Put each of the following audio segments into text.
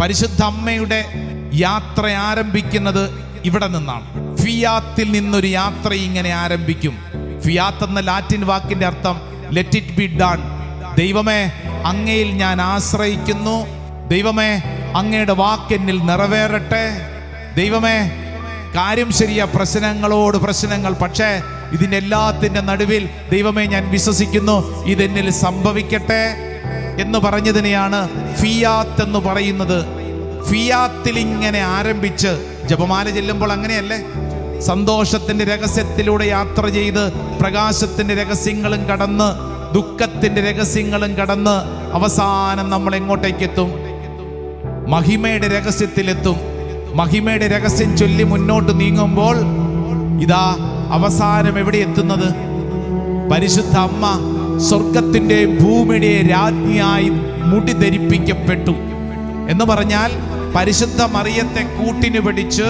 പരിശുദ്ധ അമ്മയുടെ യാത്ര ആരംഭിക്കുന്നത് ഇവിടെ നിന്നാണ്. ഫിയാത്തിൽ നിന്നൊരു യാത്ര ഇങ്ങനെ ആരംഭിക്കും. ഫിയാത്ത് എന്ന ലാറ്റിൻ വാക്കിന്റെ അർത്ഥം ലെറ്റ് ഇറ്റ് ബി ഡൺ ദൈവമേ അങ്ങയിൽ ഞാൻ ആശ്രയിക്കുന്നു. ദൈവമേ അങ്ങയുടെ വാക്കെന്നിൽ നിറവേറട്ടെ. ദൈവമേ കാര്യം ശരിയ പ്രശ്നങ്ങളോട് പ്രശ്നങ്ങൾ പക്ഷേ ഇതിന്റെ എല്ലാത്തിന്റെ നടുവിൽ ദൈവമേ ഞാൻ വിശ്വസിക്കുന്നു ഇതെന്നിൽ സംഭവിക്കട്ടെ. എന്ന് പറഞ്ഞതിനെയാണ് ഫിയാത്ത് എന്ന് പറയുന്നത്. ഫിയാത്തിൽ ഇങ്ങനെ ആരംഭിച്ച് ജപമാല ചെല്ലുമ്പോൾ അങ്ങനെയല്ലേ? സന്തോഷത്തിന്റെ രഹസ്യത്തിലൂടെ യാത്ര ചെയ്ത് പ്രകാശത്തിന്റെ രഹസ്യങ്ങളും കടന്ന് ദുഃഖത്തിന്റെ രഹസ്യങ്ങളും കടന്ന് അവസാനം നമ്മൾ എങ്ങോട്ടേക്ക് എത്തും? മഹിമയുടെ രഹസ്യത്തിലെത്തും. മഹിമയുടെ രഹസ്യം ചൊല്ലി മുന്നോട്ട് നീങ്ങുമ്പോൾ ഇതാ അവസാനം എവിടെ എത്തുന്നത്? പരിശുദ്ധ അമ്മ സ്വർഗത്തിന്റെയും ഭൂമിയുടെയും രാജ്ഞിയായി മുടി ധരിപ്പിക്കപ്പെട്ടു എന്ന് പറഞ്ഞാൽ പരിശുദ്ധ മറിയത്തെ കൂട്ടിന് പിടിച്ച്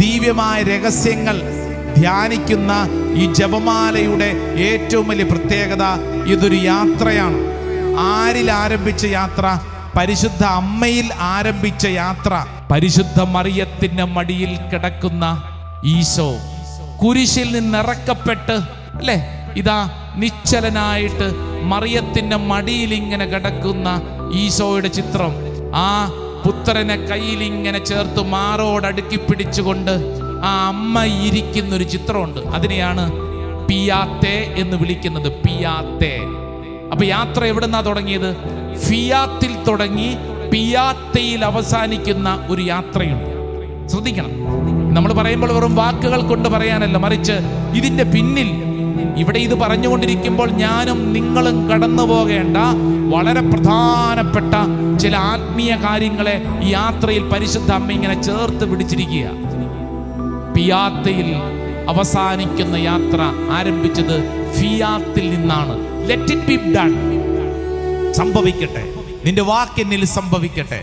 ദിവ്യമായ രഹസ്യങ്ങൾ ധ്യാനിക്കുന്ന ഈ ജപമാലയുടെ ഏറ്റവും വലിയ പ്രത്യേകത ഇതൊരു യാത്രയാണ്. ആരിൽ ആരംഭിച്ച യാത്ര? പരിശുദ്ധ അമ്മയിൽ ആരംഭിച്ച യാത്ര. പരിശുദ്ധ മറിയത്തിന്റെ മടിയിൽ കിടക്കുന്ന ഈശോ കുരിശിൽ നിന്നിറക്കപ്പെട്ട് അല്ലേ? ഇതാ നിശ്ചലനായിട്ട് മറിയത്തിന്റെ മടിയിൽ ഇങ്ങനെ കിടക്കുന്ന ഈശോയുടെ ചിത്രം. ആ പുത്രനെ കയ്യിൽ ഇങ്ങനെ ചേർത്ത് മാറോടടുക്കി പിടിച്ചുകൊണ്ട് ആ അമ്മ ഇരിക്കുന്ന ഒരു ചിത്രമുണ്ട്. അതിനെയാണ് പിയാത്തെ എന്ന് വിളിക്കുന്നത്. പിയാത്തെ. അപ്പൊ യാത്ര എവിടുന്നാ തുടങ്ങിയത്? ഫിയാത്തിൽ തുടങ്ങി പിയാത്തയിൽ അവസാനിക്കുന്ന ഒരു യാത്രയുണ്ട്. ശ്രദ്ധിക്കണം. നമ്മൾ പറയുമ്പോൾ വെറും വാക്കുകൾ കൊണ്ട് പറയാനല്ല മറിച്ച് ഇതിന്റെ പിന്നിൽ ഇവിടെ ഇത് പറഞ്ഞുകൊണ്ടിരിക്കുമ്പോൾ ഞാനും നിങ്ങളും കടന്നു പോകേണ്ട വളരെ പ്രധാനപ്പെട്ട ചില ആത്മീയ കാര്യങ്ങളെ ഈ യാത്രയിൽ പരിശുദ്ധ അമ്മ ഇങ്ങനെ ചേർത്ത് പിടിച്ചിരിക്കുക. പിയാത്തയിൽ അവസാനിക്കുന്ന യാത്ര ആരംഭിച്ചത് ഫിയാത്തിൽ നിന്നാണ്. ലെറ്റ് ഇറ്റ് ബി ഡൺ സംഭവിക്കട്ടെ. നിന്റെ വാക്കെന്നിൽ സംഭവിക്കട്ടെ.